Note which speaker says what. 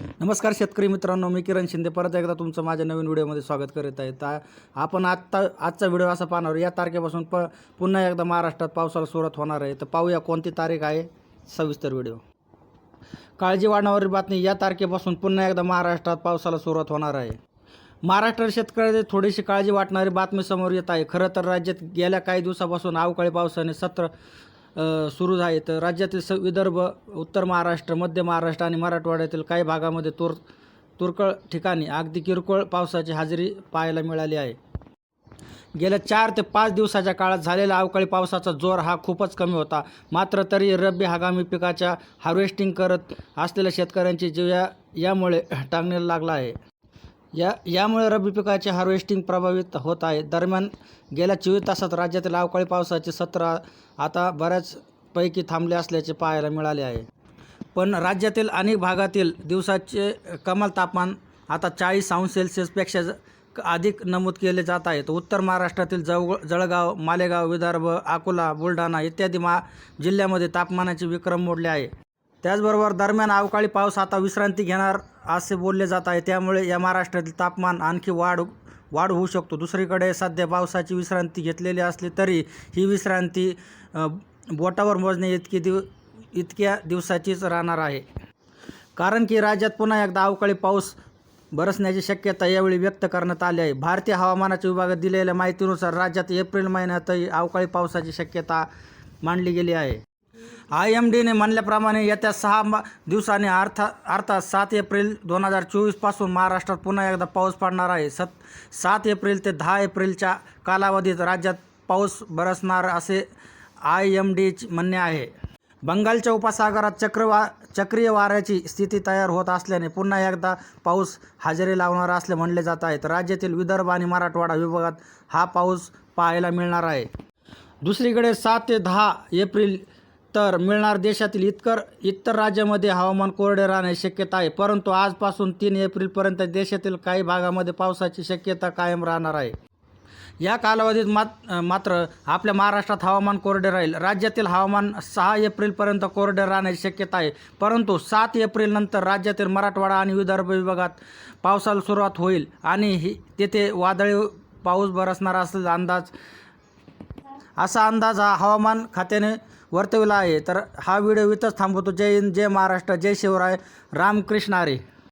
Speaker 1: नमस्कार शेतकरी मित्रांनो मी किरण शिंदे. परत एकदा तुमचं माझ्या नवीन व्हिडिओमध्ये स्वागत करीत आहे. ता आपण आत्ता आजचा व्हिडिओ असा पाहणार या तारखेपासून प पुन्हा एकदा महाराष्ट्रात पावसाला सुरुवात होणार आहे. तर पाहूया कोणती तारीख आहे. सविस्तर व्हिडिओ. काळजी वाढण्यावरील बातमी या तारखेपासून पुन्हा एकदा महाराष्ट्रात पावसाला सुरुवात होणार आहे. महाराष्ट्र शेतकऱ्याची थोडीशी काळजी वाटणारी बातमी समोर येत आहे. खरं तर राज्यात गेल्या काही दिवसापासून अवकाळी पावसाने सत्र सुरू आहे तर राज्यातील स विदर्भ उत्तर महाराष्ट्र मध्य महाराष्ट्र आणि मराठवाड्यातील काही भागामध्ये तुर तुरकळ ठिकाणी अगदी किरकोळ पावसाची हजेरी पाहायला मिळाली आहे. गेल्या चार ते पाच दिवसाच्या काळात झालेला अवकाळी पावसाचा जोर हा खूपच कमी होता. मात्र तरी रब्बी हंगामी पिकाच्या हार्वेस्टिंग करत असलेल्या शेतकऱ्यांची जीव या यामुळे टांगण्याला लागला आहे. या यामुळे रब्बी पिकाचे हार्वेस्टिंग प्रभावित होत आहे. दरम्यान गेल्या चोवीस तासात राज्यातील अवकाळी पावसाचे सत्र आता बऱ्याचपैकी थांबले असल्याचे पाहायला मिळाले आहे. पण राज्यातील अनेक भागातील दिवसाचे कमाल तापमान आता चाळीस अंश सेल्सिअसपेक्षा अधिक नमूद केले जात आहेत. उत्तर महाराष्ट्रातील जव जळगाव मालेगाव विदर्भ अकोला बुलढाणा इत्यादी मा जिल्ह्यामध्ये तापमानाचे विक्रम मोडले आहे. त्याचबरोबर दरम्यान अवकाळी पाऊस आता विश्रांती घेणार असे बोलले जात आहे. त्यामुळे या महाराष्ट्रातील तापमान आणखी वाढ वाढ होऊ शकतो. दुसरीकडे सध्या पावसाची विश्रांती घेतलेली असली तरी ही विश्रांती बोटावर मोजणे इतकी दिव इतक्या दिवसाचीच राहणार आहे. कारण की राज्यात पुन्हा एकदा अवकाळी पाऊस बरसण्याची शक्यता यावेळी व्यक्त करण्यात आली आहे. भारतीय हवामानाच्या विभागात दिलेल्या माहितीनुसार राज्यात एप्रिल महिन्यातही अवकाळी पावसाची शक्यता मांडली गेली आहे. आय एम डीने म्हणल्याप्रमाणे येत्या सहा मा दिवसांनी अर्था अर्थात सात एप्रिल दोन हजार चोवीसपासून महाराष्ट्रात पुन्हा एकदा पाऊस पडणार आहे. सत सात एप्रिल ते दहा एप्रिलच्या कालावधीत राज्यात पाऊस बरसणार असे आय एम डीचे म्हणणे आहे. बंगालच्या उपसागरात चक्रवा चक्रीय वाऱ्याची स्थिती तयार होत असल्याने पुन्हा एकदा पाऊस हजेरी लावणार असले म्हणले जात आहेत राज्यातील विदर्भ आणि मराठवाडा विभागात हा पाऊस पाहायला मिळणार आहे. दुसरीकडे सात ते दहा एप्रिल तर मिळणार देशातील इतकर इतर राज्यामध्ये हवामान कोरडे राहण्याची शक्यता आहे. परंतु आजपासून तीन एप्रिलपर्यंत देशातील काही भागामध्ये पावसाची शक्यता कायम राहणार आहे. या कालावधीत मात मात्र आपल्या महाराष्ट्रात हवामान कोरडे राहील. राज्यातील हवामान सहा एप्रिलपर्यंत कोरडे राहण्याची शक्यता आहे. परंतु सात एप्रिलनंतर राज्यातील मराठवाडा आणि विदर्भ विभागात पावसाला सुरुवात होईल आणि ही तेथे वादळी पाऊस बरसणार असल्याचा अंदाज असा अंदाज हा हवामान खात्याने वर्तविला आहे. तर हा व्हिडिओ इथंच थांबवतो. जय हिंद जय महाराष्ट्र जय शिवराय रामकृष्ण हरी